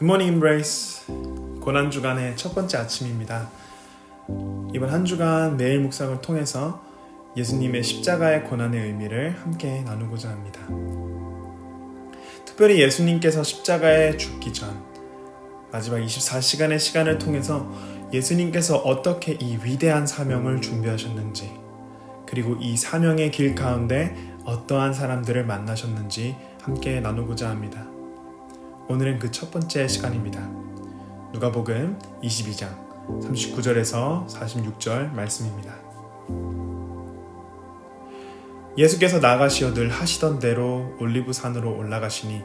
굿모닝 임브레이스 고난 주간의 첫 번째 아침입니다. 이번 한 주간 매일 묵상을 통해서 예수님의 십자가의 고난의 의미를 함께 나누고자 합니다. 특별히 예수님께서 십자가에 죽기 전 마지막 24시간의 시간을 통해서 예수님께서 어떻게 이 위대한 사명을 준비하셨는지 그리고 이 사명의 길 가운데 어떠한 사람들을 만나셨는지 함께 나누고자 합니다. 오늘은 그 첫 번째 시간입니다. 누가복음 22장 39절에서 46절 말씀입니다. 예수께서 나가시어 늘 하시던 대로 올리브 산으로 올라가시니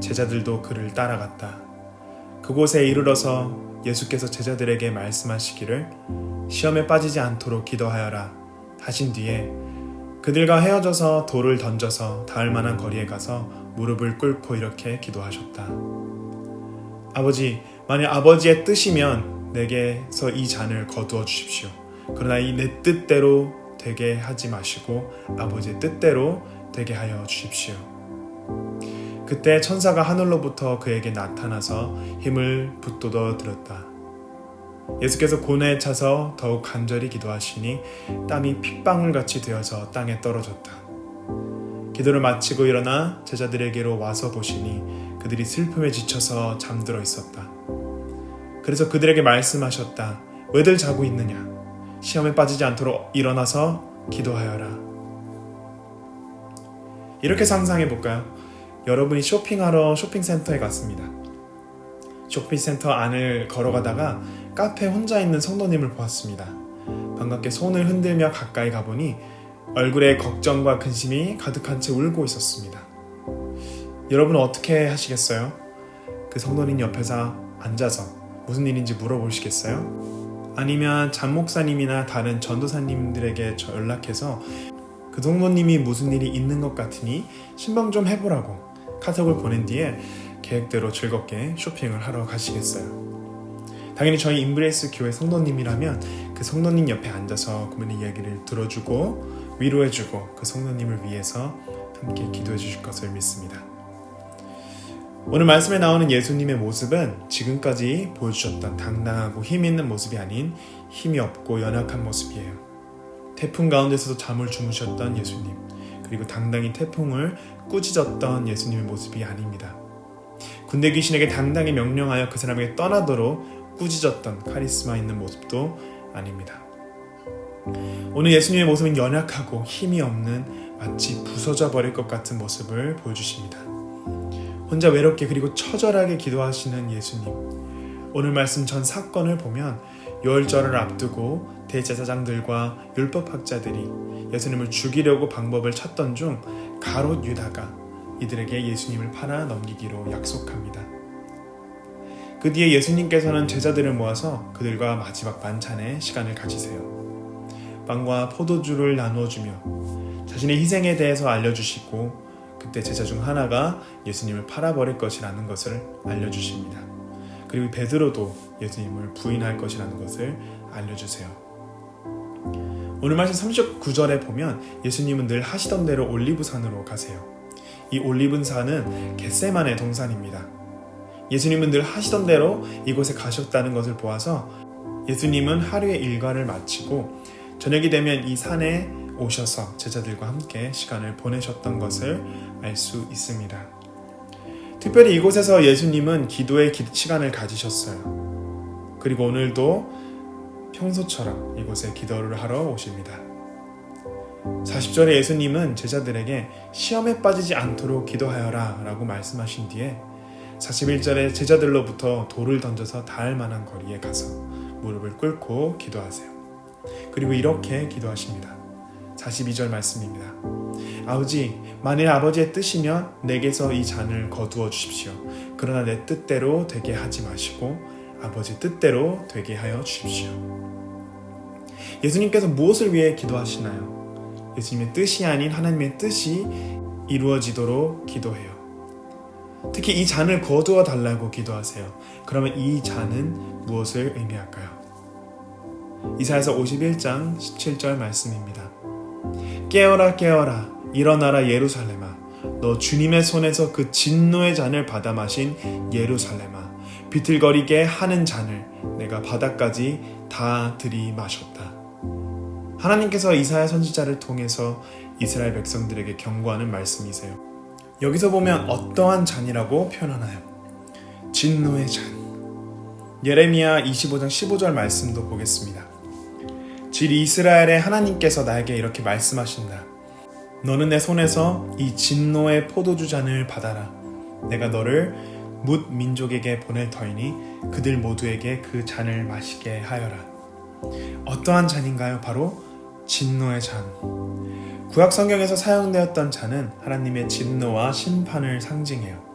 제자들도 그를 따라갔다. 그곳에 이르러서 예수께서 제자들에게 말씀하시기를 시험에 빠지지 않도록 기도하여라 하신 뒤에 그들과 헤어져서 돌을 던져서 닿을 만한 거리에 가서 무릎을 꿇고 이렇게 기도하셨다. 아버지, 만약 아버지의 뜻이면 내게서 이 잔을 거두어 주십시오. 그러나 이 내 뜻대로 되게 하지 마시고 아버지의 뜻대로 되게 하여 주십시오. 그때 천사가 하늘로부터 그에게 나타나서 힘을 붙돋아 들었다. 예수께서 고뇌에 차서 더욱 간절히 기도하시니 땀이 핏방울 같이 되어서 땅에 떨어졌다. 기도를 마치고 일어나 제자들에게로 와서 보시니 그들이 슬픔에 지쳐서 잠들어 있었다. 그래서 그들에게 말씀하셨다. 왜들 자고 있느냐? 시험에 빠지지 않도록 일어나서 기도하여라. 이렇게 상상해 볼까요? 여러분이 쇼핑하러 쇼핑센터에 갔습니다. 쇼핑센터 안을 걸어가다가 카페 혼자 있는 성도님을 보았습니다. 반갑게 손을 흔들며 가까이 가보니 얼굴에 걱정과 근심이 가득한 채 울고 있었습니다. 여러분은 어떻게 하시겠어요? 그 성도님 옆에서 앉아서 무슨 일인지 물어보시겠어요? 아니면 잠목사님이나 다른 전도사님들에게 저 연락해서 그 성도님이 무슨 일이 있는 것 같으니 신방 좀 해보라고 카톡을 보낸 뒤에 계획대로 즐겁게 쇼핑을 하러 가시겠어요. 당연히 저희 인브레이스 교회 성도님이라면 그 성도님 옆에 앉아서 그분의 이야기를 들어주고 위로해주고 그 성도님을 위해서 함께 기도해 주실 것을 믿습니다. 오늘 말씀에 나오는 예수님의 모습은 지금까지 보여주셨던 당당하고 힘 있는 모습이 아닌 힘이 없고 연약한 모습이에요. 태풍 가운데서도 잠을 주무셨던 예수님, 그리고 당당히 태풍을 꾸짖었던 예수님의 모습이 아닙니다. 군대 귀신에게 당당히 명령하여 그 사람에게 떠나도록 꾸짖었던 카리스마 있는 모습도 아닙니다. 오늘 예수님의 모습은 연약하고 힘이 없는 마치 부서져 버릴 것 같은 모습을 보여주십니다. 혼자 외롭게 그리고 처절하게 기도하시는 예수님. 오늘 말씀 전 사건을 보면 유월절을 앞두고 대제사장들과 율법학자들이 예수님을 죽이려고 방법을 찾던 중 가롯 유다가 이들에게 예수님을 팔아 넘기기로 약속합니다. 그 뒤에 예수님께서는 제자들을 모아서 그들과 마지막 만찬의 시간을 가지세요. 빵과 포도주를 나누어 주며 자신의 희생에 대해서 알려주시고 그때 제자 중 하나가 예수님을 팔아버릴 것이라는 것을 알려주십니다. 그리고 베드로도 예수님을 부인할 것이라는 것을 알려주세요. 오늘 말씀 39절에 보면 예수님은 늘 하시던 대로 올리브산으로 가세요. 이 올리브산은 겟세만의 동산입니다. 예수님은 늘 하시던 대로 이곳에 가셨다는 것을 보아서 예수님은 하루의 일과를 마치고 저녁이 되면 이 산에 오셔서 제자들과 함께 시간을 보내셨던 것을 알 수 있습니다. 특별히 이곳에서 예수님은 기도의 시간을 가지셨어요. 그리고 오늘도 평소처럼 이곳에 기도를 하러 오십니다. 40절에 예수님은 제자들에게 시험에 빠지지 않도록 기도하여라 라고 말씀하신 뒤에 41절에 제자들로부터 돌을 던져서 닿을 만한 거리에 가서 무릎을 꿇고 기도하세요. 그리고 이렇게 기도하십니다. 42절 말씀입니다. 아버지, 만일 아버지의 뜻이면 내게서 이 잔을 거두어 주십시오. 그러나 내 뜻대로 되게 하지 마시고 아버지 뜻대로 되게 하여 주십시오. 예수님께서 무엇을 위해 기도하시나요? 예수님의 뜻이 아닌 하나님의 뜻이 이루어지도록 기도해요. 특히 이 잔을 거두어 달라고 기도하세요. 그러면 이 잔은 무엇을 의미할까요? 이사야서 51장 17절 말씀입니다. 깨어라 깨어라 일어나라 예루살렘아 너 주님의 손에서 그 진노의 잔을 받아 마신 예루살렘아 비틀거리게 하는 잔을 내가 바닥까지 다 들이 마셨다. 하나님께서 이사야 선지자를 통해서 이스라엘 백성들에게 경고하는 말씀이세요. 여기서 보면 어떠한 잔이라고 표현하나요? 진노의 잔. 예레미야 25장 15절 말씀도 보겠습니다. 질 이스라엘의 하나님께서 나에게 이렇게 말씀하신다. 너는 내 손에서 이 진노의 포도주 잔을 받아라. 내가 너를 뭇 민족에게 보낼 터이니 그들 모두에게 그 잔을 마시게 하여라. 어떠한 잔인가요? 바로 진노의 잔. 구약 성경에서 사용되었던 잔은 하나님의 진노와 심판을 상징해요.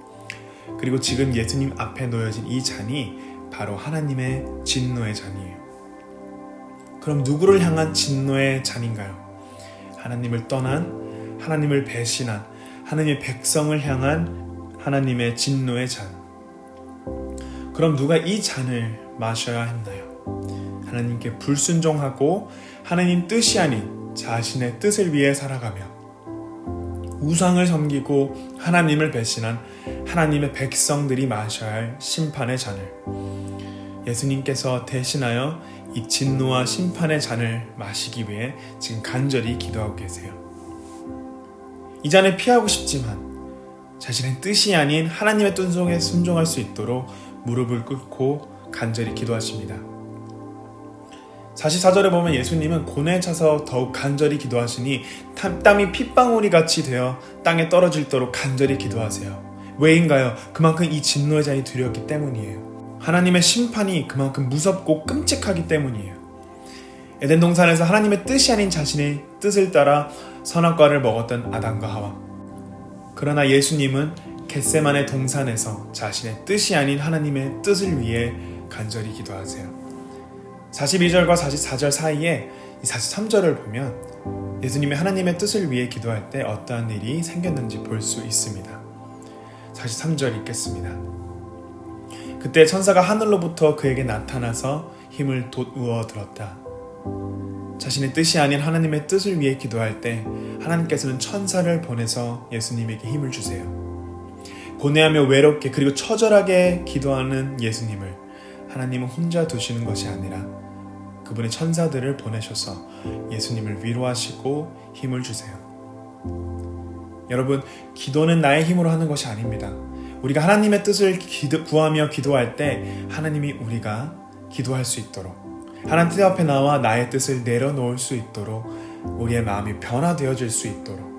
그리고 지금 예수님 앞에 놓여진 이 잔이 바로 하나님의 진노의 잔이에요. 그럼 누구를 향한 진노의 잔인가요? 하나님을 떠난, 하나님을 배신한, 하나님의 백성을 향한 하나님의 진노의 잔. 그럼 누가 이 잔을 마셔야 했나요? 하나님께 불순종하고 하나님 뜻이 아닌 자신의 뜻을 위해 살아가며 우상을 섬기고 하나님을 배신한 하나님의 백성들이 마셔야 할 심판의 잔을 예수님께서 대신하여 이 진노와 심판의 잔을 마시기 위해 지금 간절히 기도하고 계세요. 이 잔을 피하고 싶지만 자신의 뜻이 아닌 하나님의 뜻속에 순종할 수 있도록 무릎을 꿇고 간절히 기도하십니다. 44절에 보면 예수님은 고뇌에 차서 더욱 간절히 기도하시니 땀이 핏방울이 같이 되어 땅에 떨어질도록 간절히 기도하세요. 왜인가요? 그만큼 이 진노의 잔이 두려웠기 때문이에요. 하나님의 심판이 그만큼 무섭고 끔찍하기 때문이에요. 에덴 동산에서 하나님의 뜻이 아닌 자신의 뜻을 따라 선악과를 먹었던 아담과 하와. 그러나 예수님은 겟세만의 동산에서 자신의 뜻이 아닌 하나님의 뜻을 위해 간절히 기도하세요. 42절과 44절 사이에 43절을 보면 예수님이 하나님의 뜻을 위해 기도할 때 어떠한 일이 생겼는지 볼 수 있습니다. 43절 읽겠습니다. 그때 천사가 하늘로부터 그에게 나타나서 힘을 돋우어 들었다. 자신의 뜻이 아닌 하나님의 뜻을 위해 기도할 때 하나님께서는 천사를 보내서 예수님에게 힘을 주세요. 고뇌하며 외롭게 그리고 처절하게 기도하는 예수님을 하나님은 혼자 두시는 것이 아니라 그분의 천사들을 보내셔서 예수님을 위로하시고 힘을 주세요. 여러분, 기도는 나의 힘으로 하는 것이 아닙니다. 우리가 하나님의 뜻을 기도, 구하며 기도할 때 하나님이 우리가 기도할 수 있도록 하나님 뜻 앞에 나와 나의 뜻을 내려놓을 수 있도록 우리의 마음이 변화되어질 수 있도록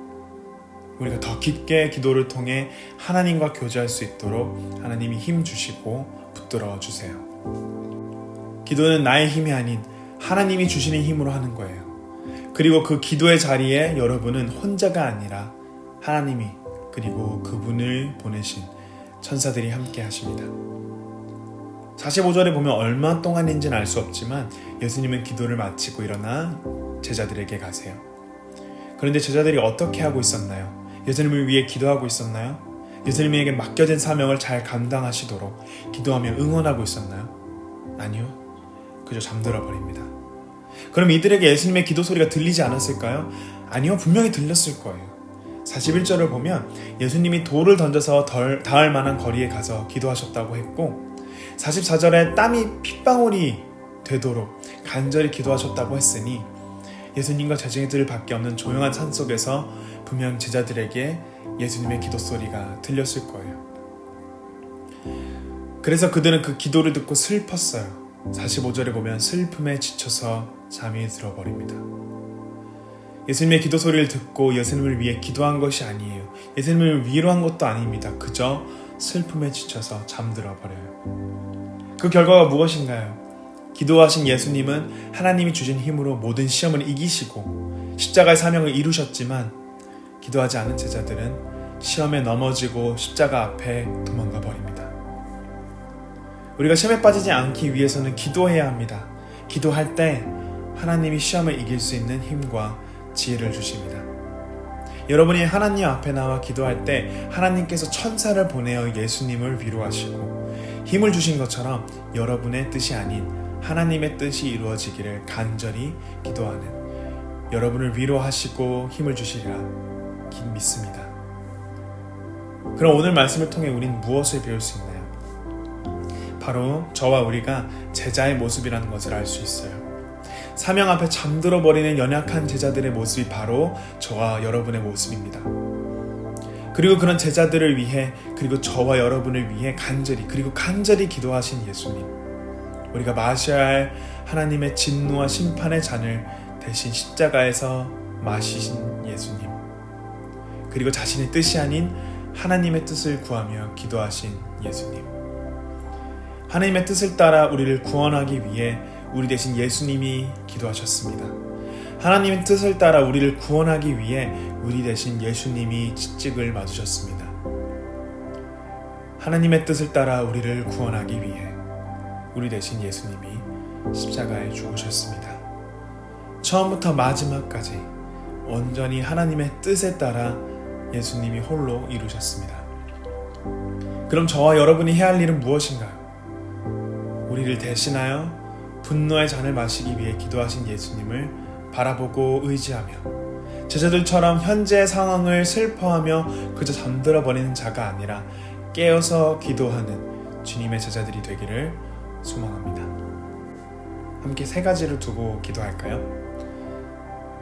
우리가 더 깊게 기도를 통해 하나님과 교제할 수 있도록 하나님이 힘 주시고 붙들어 주세요. 기도는 나의 힘이 아닌 하나님이 주시는 힘으로 하는 거예요. 그리고 그 기도의 자리에 여러분은 혼자가 아니라 하나님이 그리고 그분을 보내신 천사들이 함께 하십니다. 45절에 보면 얼마 동안인지는 알 수 없지만 예수님은 기도를 마치고 일어나 제자들에게 가세요. 그런데 제자들이 어떻게 하고 있었나요? 예수님을 위해 기도하고 있었나요? 예수님에게 맡겨진 사명을 잘 감당하시도록 기도하며 응원하고 있었나요? 아니요. 그저 잠들어 버립니다. 그럼 이들에게 예수님의 기도 소리가 들리지 않았을까요? 아니요. 분명히 들렸을 거예요. 41절을 보면 예수님이 돌을 던져서 덜, 닿을 만한 거리에 가서 기도하셨다고 했고 44절에 땀이 핏방울이 되도록 간절히 기도하셨다고 했으니 예수님과 제자들 밖에 없는 조용한 산 속에서 분명 제자들에게 예수님의 기도 소리가 들렸을 거예요. 그래서 그들은 그 기도를 듣고 슬펐어요. 45절에 보면 슬픔에 지쳐서 잠이 들어버립니다. 예수님의 기도 소리를 듣고 예수님을 위해 기도한 것이 아니에요. 예수님을 위로한 것도 아닙니다. 그저 슬픔에 지쳐서 잠들어 버려요. 그 결과가 무엇인가요? 기도하신 예수님은 하나님이 주신 힘으로 모든 시험을 이기시고 십자가의 사명을 이루셨지만 기도하지 않은 제자들은 시험에 넘어지고 십자가 앞에 도망가 버립니다. 우리가 시험에 빠지지 않기 위해서는 기도해야 합니다. 기도할 때 하나님이 시험을 이길 수 있는 힘과 지혜를 주십니다. 여러분이 하나님 앞에 나와 기도할 때 하나님께서 천사를 보내어 예수님을 위로하시고 힘을 주신 것처럼 여러분의 뜻이 아닌 하나님의 뜻이 이루어지기를 간절히 기도하는 여러분을 위로하시고 힘을 주시리라 믿습니다. 그럼 오늘 말씀을 통해 우린 무엇을 배울 수 있나요? 바로 저와 우리가 제자의 모습이라는 것을 알 수 있어요. 사명 앞에 잠들어 버리는 연약한 제자들의 모습이 바로 저와 여러분의 모습입니다. 그리고 그런 제자들을 위해 그리고 저와 여러분을 위해 간절히 그리고 간절히 기도하신 예수님. 우리가 마셔야 할 하나님의 진노와 심판의 잔을 대신 십자가에서 마시신 예수님. 그리고 자신의 뜻이 아닌 하나님의 뜻을 구하며 기도하신 예수님. 하나님의 뜻을 따라 우리를 구원하기 위해 우리 대신 예수님이 기도하셨습니다. 하나님의 뜻을 따라 우리를 구원하기 위해 우리 대신 예수님이 채찍을 맞으셨습니다. 하나님의 뜻을 따라 우리를 구원하기 위해 우리 대신 예수님이 십자가에 죽으셨습니다. 처음부터 마지막까지 온전히 하나님의 뜻에 따라 예수님이 홀로 이루셨습니다. 그럼 저와 여러분이 해야 할 일은 무엇인가요? 우리를 대신하여 분노의 잔을 마시기 위해 기도하신 예수님을 바라보고 의지하며 제자들처럼 현재 상황을 슬퍼하며 그저 잠들어 버리는 자가 아니라 깨어서 기도하는 주님의 제자들이 되기를 소망합니다. 함께 세 가지를 두고 기도할까요?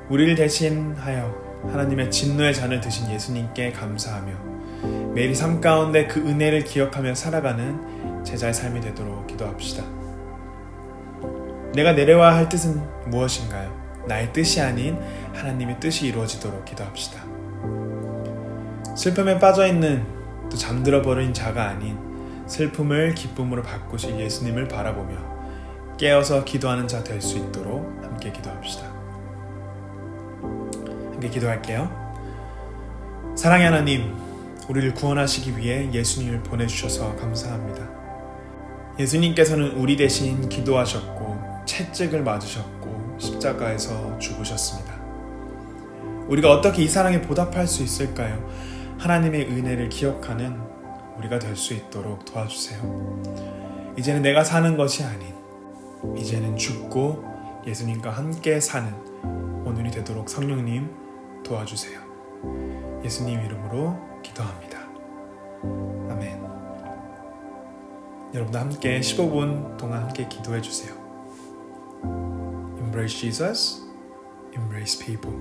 우리를 대신하여 하나님의 진노의 잔을 드신 예수님께 감사하며 매일 삶 가운데 그 은혜를 기억하며 살아가는 제자의 삶이 되도록 기도합시다. 내가 내려와야 할 뜻은 무엇인가요? 나의 뜻이 아닌 하나님의 뜻이 이루어지도록 기도합시다. 슬픔에 빠져 있는 또 잠들어 버린 자가 아닌 슬픔을 기쁨으로 바꾸실 예수님을 바라보며 깨어서 기도하는 자 될 수 있도록 함께 기도합시다. 함께 기도할게요. 사랑의 하나님, 우리를 구원하시기 위해 예수님을 보내주셔서 감사합니다. 예수님께서는 우리 대신 기도하셨고 채찍을 맞으셨고 십자가에서 죽으셨습니다. 우리가 어떻게 이 사랑에 보답할 수 있을까요? 하나님의 은혜를 기억하는 우리가 될 수 있도록 도와주세요. 이제는 내가 사는 것이 아닌 이제는 죽고 예수님과 함께 사는 오늘이 되도록 성령님 도와주세요. 예수님 이름으로 기도합니다. 아멘. 여러분도 함께 15분 동안 함께 기도해 주세요. Embrace Jesus, embrace people.